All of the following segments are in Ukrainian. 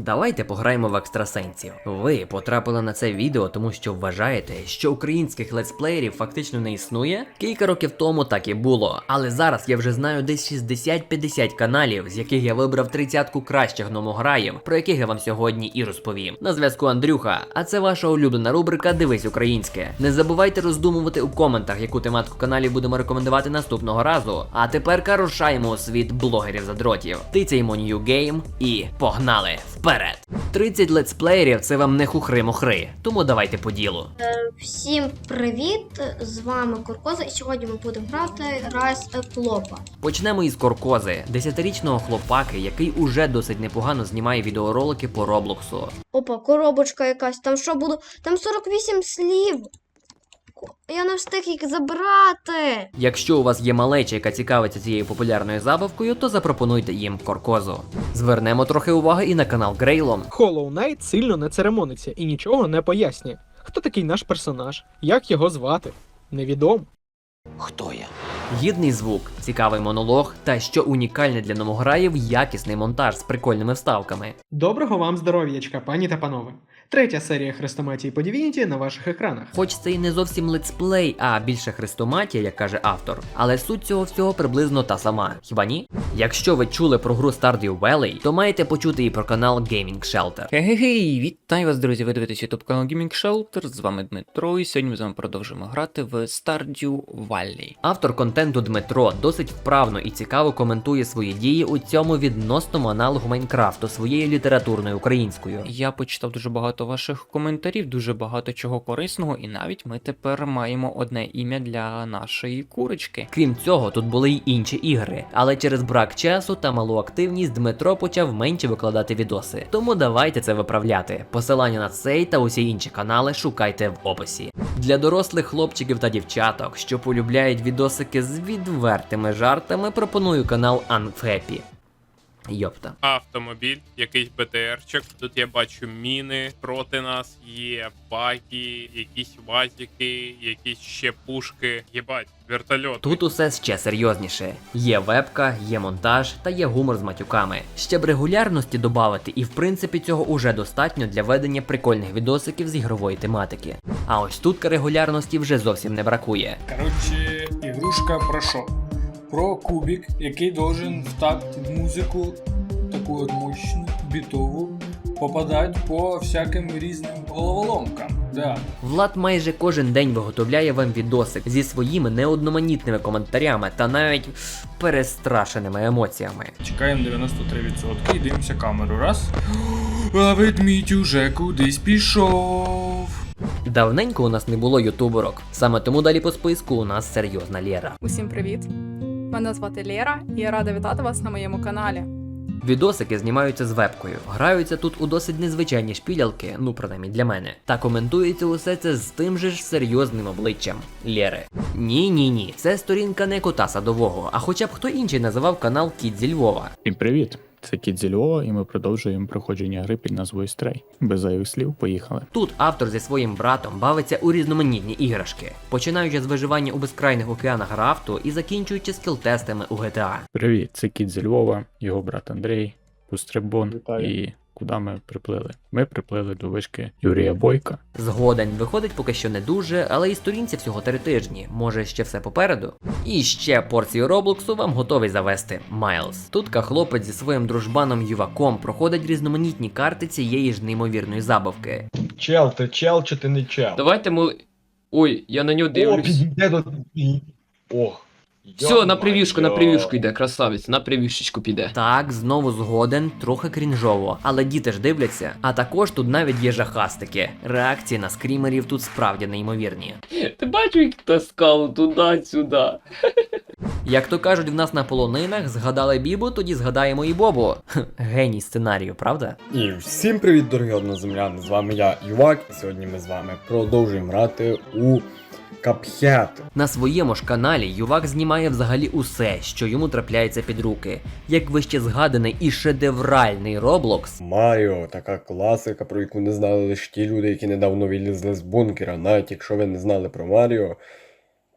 Давайте пограємо в екстрасенсів. Ви потрапили на це відео, тому що вважаєте, що українських летсплеєрів фактично не існує? Кілька років тому так і було, але зараз я вже знаю десь 60-50 каналів, з яких я вибрав тридцятку кращих номограїв, про яких я вам сьогодні і розповім. На зв'язку Андрюха, а це ваша улюблена рубрика Дивись українське. Не забувайте роздумувати у коментах, яку тематику каналів будемо рекомендувати наступного разу. А тепер рушаємо у світ блогерів задротів. Тицяємо New Game і погнали вперед! 30 летсплеєрів це вам не хухри-мухри, тому давайте по ділу. Всім привіт! З вами Куркоза, і сьогодні ми будемо грати Rise of Лопа. Почнемо із Коркози, 10-річного хлопаки, який уже досить непогано знімає відеоролики по Роблоксу. Опа, коробочка якась. Там що буду? Там 48 слів. Я не встиг їх забрати. Якщо у вас є малеча, яка цікавиться цією популярною забавкою, то запропонуйте їм Коркозу. Звернемо трохи уваги і на канал Грейлом. Hollow Knight сильно не церемониться і нічого не пояснює. Хто такий наш персонаж? Як його звати? Невідомо. Хто я? Гідний звук, цікавий монолог та що унікальне для новограїв, якісний монтаж з прикольними вставками. Доброго вам здоров'ячка, пані та панове. Третя серія Хрестоматії по Divinity на ваших екранах. Хоч це і не зовсім летсплей, а більше хрестоматія, як каже автор, але суть цього всього приблизно та сама. Хіба ні? Якщо ви чули про гру Stardew Valley, то маєте почути і про канал Gaming Shelter. Хе-хе-хей, вітаю вас, друзі! Ви дивитесь YouTube канал Gaming Shelter, з вами Дмитро, і сьогодні ми з вами продовжуємо грати в Stardew Valley. Автор контенту Дмитро досить вправно і цікаво коментує свої дії у цьому відносному аналогу Майнкрафту своєю літературною українською. Я почитав дуже багато ваших коментарів, дуже багато чого корисного, і навіть ми тепер маємо одне ім'я для нашої курочки. Крім цього, тут були й інші ігри, але через брак часу та малу активність Дмитро почав менше викладати відоси. Тому давайте це виправляти. Посилання на цей та усі інші канали шукайте в описі. Для дорослих хлопчиків та дівчаток, що полюбляють відосики з відвертими жартами, пропоную канал Unhappy. Йопта. автомобіль, якийсь БТРчик. Тут я бачу міни проти нас, є баги, якісь вазики, якісь ще пушки. Єбать, вертольот. Тут усе ще серйозніше. Є вебка, є монтаж та є гумор з матюками. Ще б регулярності додати, і в принципі цього уже достатньо для ведення прикольних відосиків з ігрової тематики. А ось тут регулярності вже зовсім не бракує. Коротше, ігрушка про що? Про кубик, який должен в такт музику, таку от мощну, бітову, попадати по всяким різним головоломкам. Да. Влад майже кожен день виготовляє вам відосик зі своїми неодноманітними коментарями та навіть перестрашеними емоціями. Чекаємо 93% і дивимося камеру. Раз. А ведмідь уже кудись пішов. Давненько у нас не було ютуберок, саме тому далі по списку у нас серйозна Лєра. Усім привіт! Мене звати Лєра, і я рада вітати вас на моєму каналі. Відосики знімаються з вебкою, граються тут у досить незвичайні шпілялки, ну принаймні для мене. Та коментується усе це з тим же ж серйозним обличчям Лєри. Ні, ні, ні, це сторінка не кота садового, а хоча б хто інший називав канал Кіт зі Львова. Всім привіт! Це Кіт зі Львова, і ми продовжуємо проходження гри під назвою Стрей. Без зайвих слів, поїхали. Тут автор зі своїм братом бавиться у різноманітні іграшки, починаючи з виживання у безкрайних океанах рафту і закінчуючи скіл-тестами у GTA. Привіт, це Кіт зі Львова, його брат Андрій, Пустребон і куди ми приплили? Ми приплили до вишки Юрія Бойка. Згоден виходить поки що не дуже, але і сторінці всього три тижні. Може ще все попереду. І ще порцію Роблоксу вам готовий завести Майлз. Тут хлопець зі своїм дружбаном Юваком проходить різноманітні карти цієї ж неймовірної забавки. Чел, ти чел чи ти не чел? Давайте ми. Ой, я на нього О, підійде до... Ох. Все, на прев'юшку, на прев'юшку йде, красавець, на прев'юшечку піде. Так, знову згоден, трохи крінжово, але діти ж дивляться. А також тут навіть є жахастики. Реакції на скрімерів тут справді неймовірні. Ти бачив, як таскав туди-сюди. Як то кажуть в нас на полонинах, згадали Бібу, тоді згадаємо і Бобу. Геній сценарію, правда? І всім привіт, дорогі одноземляни! З вами я, Ювак, і сьогодні ми з вами продовжуємо грати у Cuphead. На своєму ж каналі Ювак знімає взагалі усе, що йому трапляється під руки. Як вище згаданий і шедевральний Роблокс, Маріо, така класика, про яку не знали лише ті люди, які недавно вилізли з бункера. Навіть якщо ви не знали про Маріо,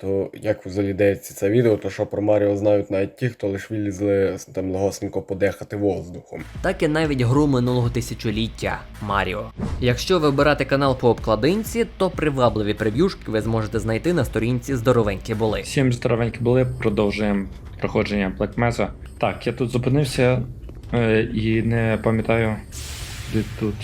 то як взагалі дається це відео, то що про Маріо знають навіть ті, хто лише вилізли там легосенько подихати воздухом. так і навіть гру минулого тисячоліття Маріо. Якщо вибирати канал по обкладинці, то привабливі прев'юшки ви зможете знайти на сторінці Здоровенькі були. Всім здоровенькі були, продовжуємо проходження Black Mesa. Так, я тут зупинився е, і не пам'ятаю, де тут.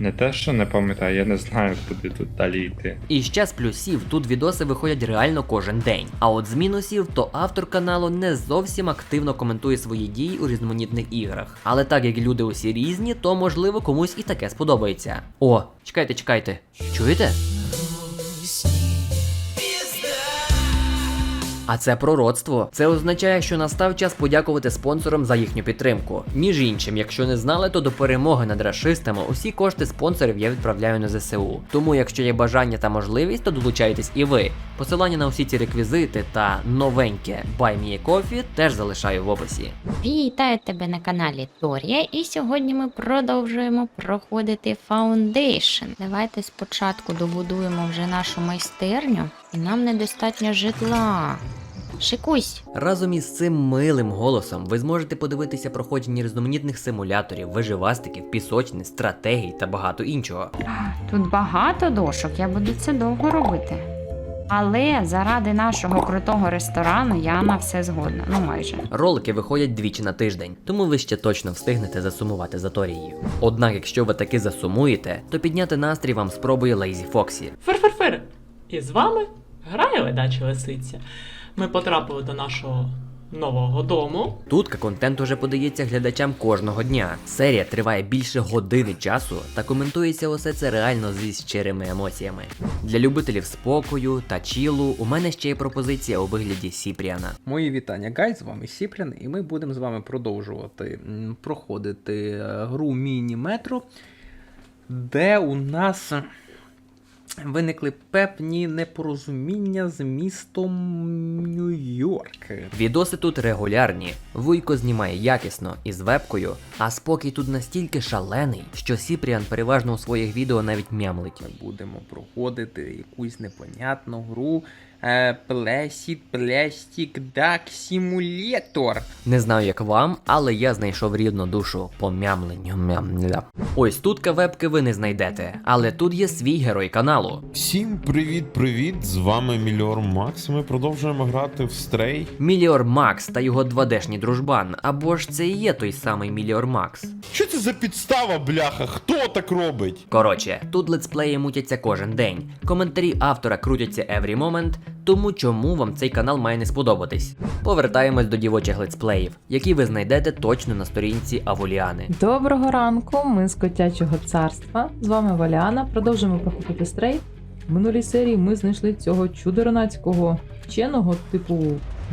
Не те, що не пам'ятаю, я не знаю, куди тут далі йти. І ще з плюсів тут відоси виходять реально кожен день. А от з мінусів, то автор каналу не зовсім активно коментує свої дії у різноманітних іграх. Але так як люди усі різні, то можливо комусь і таке сподобається. О, чекайте, чекайте. Чуєте? А це пророцтво. Це означає, що настав час подякувати спонсорам за їхню підтримку. Між іншим, якщо не знали, то до перемоги над рашистами усі кошти спонсорів я відправляю на ЗСУ. Тому, якщо є бажання та можливість, то долучайтесь і ви. Посилання на усі ці реквізити та новеньке Buy Coffee теж залишаю в описі. Вітаю тебе на каналі Торія, і сьогодні ми продовжуємо проходити Foundation. Давайте спочатку добудуємо вже нашу майстерню, і нам недостатньо житла. Шикусь! Разом із цим милим голосом ви зможете подивитися проходження різноманітних симуляторів, виживастиків, пісочниць, стратегій та багато іншого. Тут багато дошок, я буду це довго робити. Але заради нашого крутого ресторану я на все згодна. Ну майже. Ролики виходять двічі на тиждень, тому ви ще точно встигнете засумувати за Торією. Однак, якщо ви таки засумуєте, то підняти настрій вам спробує Лейзі Фоксі. Фер-фер-фер! І з вами грає ледача лисиця. Ми потрапили до нашого нового дому. Тут контент уже подається глядачам кожного дня. Серія триває більше години часу та коментується усе це реально зі щирими емоціями. Для любителів спокою та чілу у мене ще є пропозиція у вигляді Сіпріана. Мої вітання, гай, з вами Сіплян, і ми будемо з вами продовжувати проходити е, гру Міні-метро, де у нас виникли певні непорозуміння з містом Нью-Йорк. Відоси тут регулярні. Вуйко знімає якісно і з вебкою, а спокій тут настільки шалений, що Сіпріан переважно у своїх відео навіть мямлить. Ми Будемо проходити якусь непонятну гру. Е, Placid Plastic Duck Simulator. Не знаю, як вам, але я знайшов рідну душу по мямленню. Мямля. Ось тут вебки ви не знайдете, але тут є свій герой каналу. Всім привіт-привіт! З вами Мільор Макс. Ми продовжуємо грати в Стрей. Міліор Макс та його 2D-шній дружбан, або ж це і є той самий Міліор Макс. Що це за підстава, бляха? Хто так робить? Коротше, тут летсплеї мутяться кожен день. Коментарі автора крутяться every moment, тому чому вам цей канал має не сподобатись? Повертаємось до дівочих летсплеїв, які ви знайдете точно на сторінці Аволіани. Доброго ранку, ми з котячого царства. З вами Валяна. Продовжуємо проходити стрей. В минулій серії ми знайшли цього чудернацького вченого, типу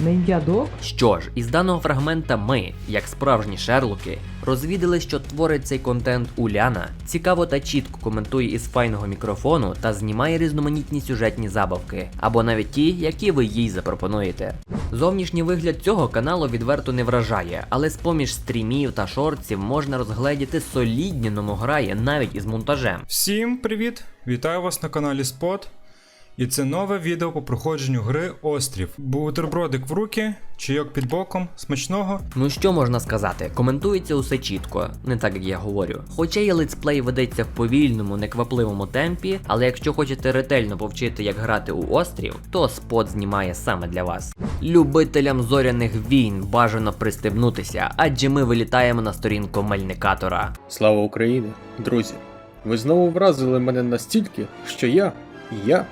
не ім'я Док. Що ж, із даного фрагмента ми, як справжні шерлоки, розвідали, що творить цей контент Уляна, цікаво та чітко коментує із файного мікрофону та знімає різноманітні сюжетні забавки, або навіть ті, які ви їй запропонуєте. Зовнішній вигляд цього каналу відверто не вражає, але з поміж стрімів та шортів можна розгледіти солідні номограє навіть із монтажем. Всім привіт! Вітаю вас на каналі Спот. І це нове відео по проходженню гри Острів. Бутербродик в руки, чайок під боком, смачного. Ну що можна сказати, коментується усе чітко, не так як я говорю. Хоча і летсплей ведеться в повільному, неквапливому темпі, але якщо хочете ретельно повчити, як грати у острів, то спот знімає саме для вас. Любителям зоряних війн бажано пристебнутися, адже ми вилітаємо на сторінку мельникатора. Слава Україні! Друзі! Ви знову вразили мене настільки, що я, я,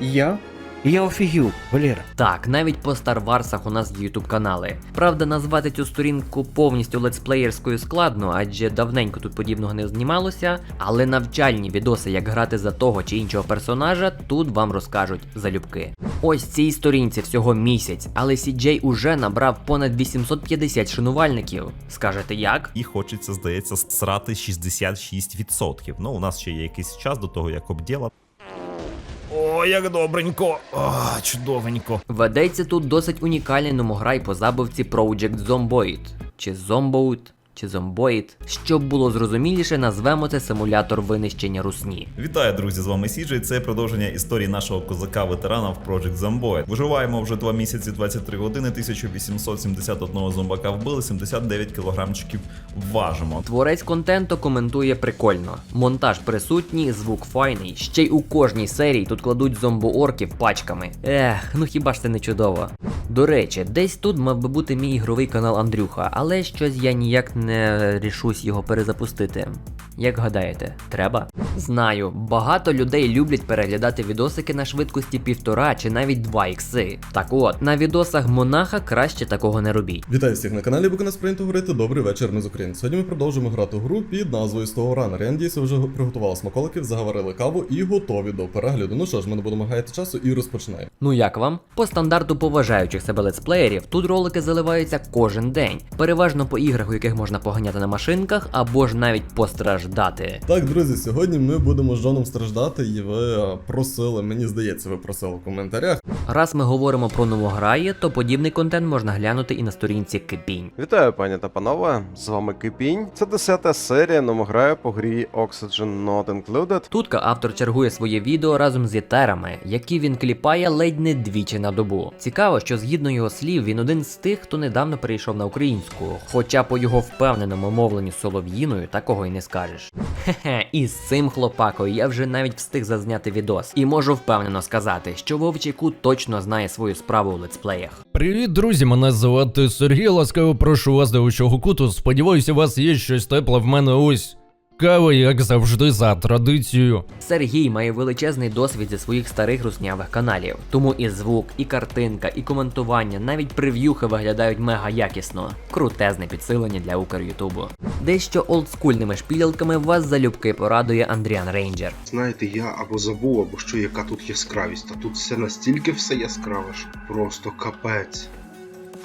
я Я офігів, Валера. Так, навіть по Star Wars у нас є ютуб канали. Правда, назвати цю сторінку повністю летсплеєрською складно, адже давненько тут подібного не знімалося. Але навчальні відоси, як грати за того чи іншого персонажа, тут вам розкажуть залюбки. Ось цій сторінці всього місяць, але CJ уже набрав понад 850 шанувальників. Скажете як? І хочеться, здається, срати 66%. Ну, у нас ще є якийсь час до того, як обділа. О, як добренько! О, чудовенько. Ведеться тут досить унікальний номограй по забавці Project Zomboid чи Zomboid. Чи зомбоїд. Щоб було зрозуміліше, назвемо це симулятор винищення русні. Вітаю, друзі! З вами Сіджей. Це продовження історії нашого козака-ветерана в Project Zomboid. Виживаємо вже 2 місяці 23 години, 1871 зомбака вбили, 79 кілограмчиків важимо. Творець контенту коментує прикольно. Монтаж присутній, звук файний. Ще й у кожній серії тут кладуть зомбоорків пачками. Ех, ну хіба ж це не чудово? До речі, десь тут мав би бути мій ігровий канал Андрюха, але щось я ніяк не рішусь його перезапустити. Як гадаєте, треба? Знаю, багато людей люблять переглядати відосики на швидкості півтора чи навіть 2 ікси. Так от, на відосах монаха краще такого не робіть. Вітаю всіх на каналі Бука Спринт говорити. Добрий вечір, ми з України. Сьогодні ми продовжуємо грати в гру під назвою StoreRunner. Я надіюся, вже приготували смаколиків, заговорили каву і готові до перегляду. Ну що ж, ми не будемо гаяти часу і розпочинаємо. Ну як вам? По стандарту поважаючих себе летсплеєрів, тут ролики заливаються кожен день, переважно по іграх, у яких можна поганяти на машинках, або ж навіть постраждати. Так, друзі, сьогодні ми будемо з Джоном страждати, і ви е, просили, мені здається, ви просили в коментарях. Раз ми говоримо про новограє, то подібний контент можна глянути і на сторінці Кипінь. Вітаю, пані та панове! З вами Кипінь. Це 10 серія номограю по грі Oxygen Not Included. Тутка автор чергує своє відео разом з етерами, які він кліпає ледь не двічі на добу. Цікаво, що згідно його слів, він один з тих, хто недавно перейшов на українську. Хоча по його впевненому мовленню солов'їною такого й не скажеш. Хе-хе, і з цим хлопакою я вже навіть встиг зазняти відос, і можу впевнено сказати, що Вовчий кут точно знає свою справу у летсплеях. Привіт, друзі! Мене звати Сергій. Ласкаво прошу вас до учого куту. Сподіваюся, у вас є щось тепле в мене ось. Кава, як завжди, за традицією. Сергій має величезний досвід зі своїх старих руснявих каналів, тому і звук, і картинка, і коментування, навіть прев'юхи виглядають мега якісно. Крутезне підсилення для Укр Ютубу. Дещо олдскульними шпілялками вас залюбки порадує Андріан Рейнджер. Знаєте, я або забув, або що яка тут яскравість, а тут все настільки все яскраве, що просто капець.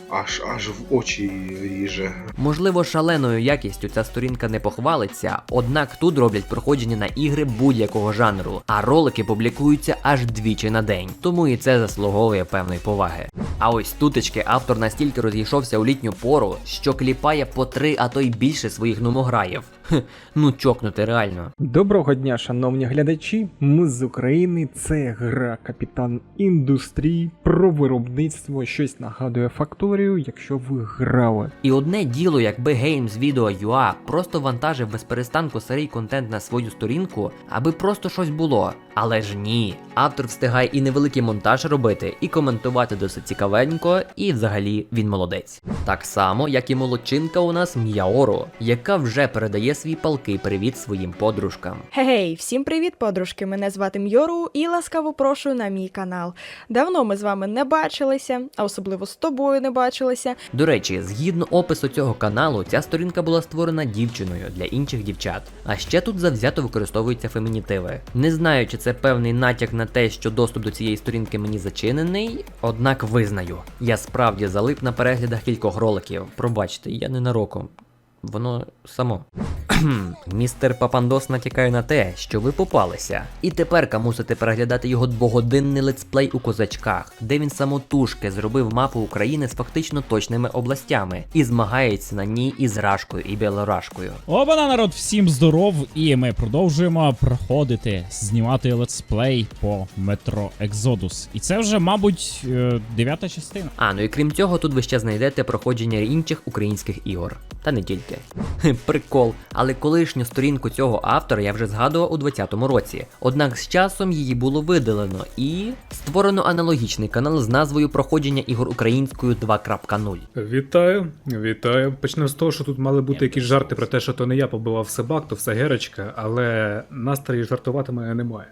Аж аж в очі ріже. Можливо, шаленою якістю ця сторінка не похвалиться, однак тут роблять проходження на ігри будь-якого жанру, а ролики публікуються аж двічі на день, тому і це заслуговує певної поваги. А ось тутечки автор настільки розійшовся у літню пору, що кліпає по три, а то й більше своїх номограїв. Хм, ну чокнути реально. Доброго дня, шановні глядачі. Ми з України. Це гра Капітан індустрії про виробництво. Щось нагадує факторію, якщо ви грали. І одне діло, якби Games Video UA просто вантажив без перестанку старий контент на свою сторінку, аби просто щось було. Але ж ні. Автор встигає і невеликий монтаж робити, і коментувати досить цікавенько, і взагалі він молодець. Так само, як і молодчинка у нас М'яоро, яка вже передає свій палкий привіт своїм подружкам. Гей, всім привіт, подружки! Мене звати Мьору і ласкаво прошу на мій канал. Давно ми з вами не бачилися, а особливо з тобою не бачилися. До речі, згідно опису цього каналу, ця сторінка була створена дівчиною для інших дівчат. А ще тут завзято використовуються фемінітиви. Не знаю, чи це певний натяк на те, що доступ до цієї сторінки мені зачинений, однак визнаю, я справді залип на переглядах кількох роликів. Пробачте, я не нароком. Воно само. Містер Папандос натякає на те, що ви попалися. І тепер мусите переглядати його двогодинний летсплей у козачках, де він самотужки зробив мапу України з фактично точними областями і змагається на ній із Рашкою і Білорашкою. Обана народ, всім здоров, і ми продовжуємо проходити, знімати летсплей по метро Екзодус. І це вже, мабуть, е, дев'ята частина. А, ну і крім цього, тут ви ще знайдете проходження інших українських ігор. Та не тільки. Хе, Прикол. Але колишню сторінку цього автора я вже згадував у 2020 році. Однак з часом її було видалено і створено аналогічний канал з назвою Проходження ігор українською 2.0. Вітаю, вітаю. Почну з того, що тут мали бути якісь жарти про те, що то не я побивав собак, то все герочка, але настрої жартувати мене немає.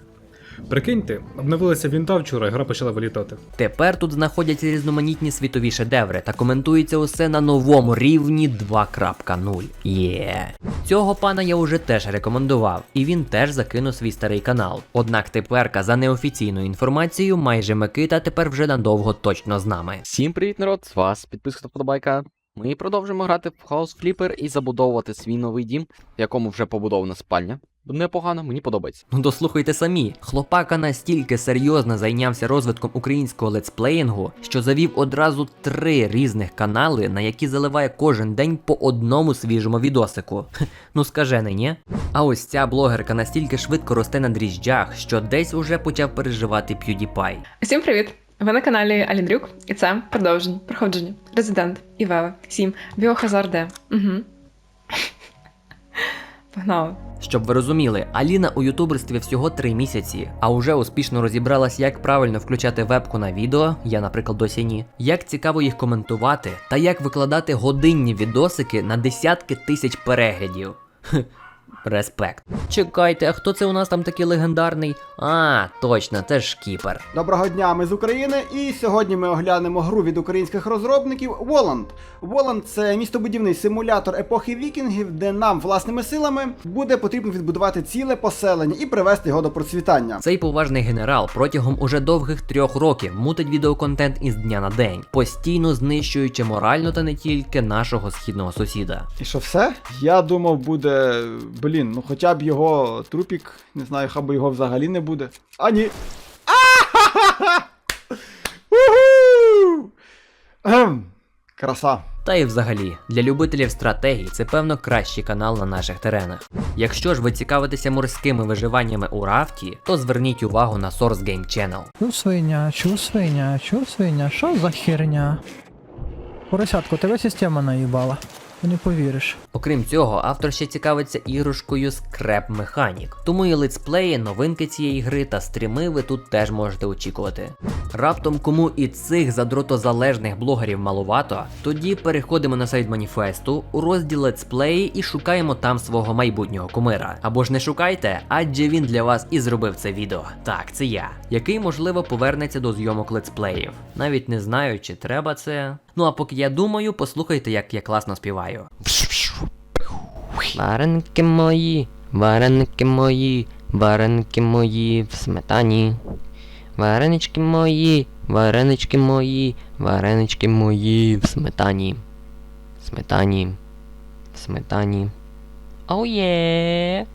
Прикиньте, обновилася вінта вчора, і гра почала вилітати. Тепер тут знаходяться різноманітні світові шедеври та коментується усе на новому рівні 2.0. Є. Цього пана я уже теж рекомендував, і він теж закинув свій старий канал. Однак теперка за неофіційною інформацією, майже Микита тепер вже надовго точно з нами. Всім привіт, народ! З вас підписка та вподобайка. Ми продовжимо грати в House Flipper і забудовувати свій новий дім, в якому вже побудована спальня. Непогано, мені подобається. Ну дослухайте самі. Хлопака настільки серйозно зайнявся розвитком українського летсплеїнгу, що завів одразу три різних канали, на які заливає кожен день по одному свіжому відосику. Ну скажений, ні? А ось ця блогерка настільки швидко росте на дріжджах, що десь уже почав переживати PewDiePie. Всім привіт! Ви на каналі Аліндрюк, і це продовження, проходження, резидент, Івева, 7, Біохазар Д. Угу. Погнали. Щоб ви розуміли, Аліна у ютуберстві всього 3 місяці, а уже успішно розібралась, як правильно включати вебку на відео, я, наприклад, досі ні, як цікаво їх коментувати, та як викладати годинні відосики на десятки тисяч переглядів. Респект. Чекайте, а хто це у нас там такий легендарний? А, точно, це ж шкіпер. Доброго дня, ми з України, і сьогодні ми оглянемо гру від українських розробників Воланд. Воланд це містобудівний симулятор епохи вікінгів, де нам власними силами буде потрібно відбудувати ціле поселення і привести його до процвітання. Цей поважний генерал протягом уже довгих трьох років мутить відеоконтент із дня на день, постійно знищуючи морально та не тільки нашого східного сусіда. І що все? Я думав, буде. Блін, ну хоча б його трупік, не знаю, хай би його взагалі не буде. А ні. Краса. Та і взагалі, для любителів стратегій це певно кращий канал на наших теренах. Якщо ж ви цікавитеся морськими виживаннями у рафті, то зверніть увагу на Source Game Channel. Чу свиня, чу свиня, чу свиня, що за херня? Поросятку, тебе система наїбала. Ти не повіриш. Окрім цього, автор ще цікавиться іграшкою Scrap Mechanic. Тому і летсплеї, новинки цієї гри та стріми ви тут теж можете очікувати. Раптом кому і цих задротозалежних блогерів малувато, тоді переходимо на сайт маніфесту у розділ летсплеї і шукаємо там свого майбутнього кумира. Або ж не шукайте, адже він для вас і зробив це відео. Так, це я, який можливо повернеться до зйомок летсплеїв. Навіть не знаю, чи треба це. Ну а поки я думаю, послухайте, як я класно співаю. Вареники мої, вареники мої, вареники мої в сметані. Варенички мої, варенички мої, варенички мої в сметані. Сметані. В сметані. Оу є.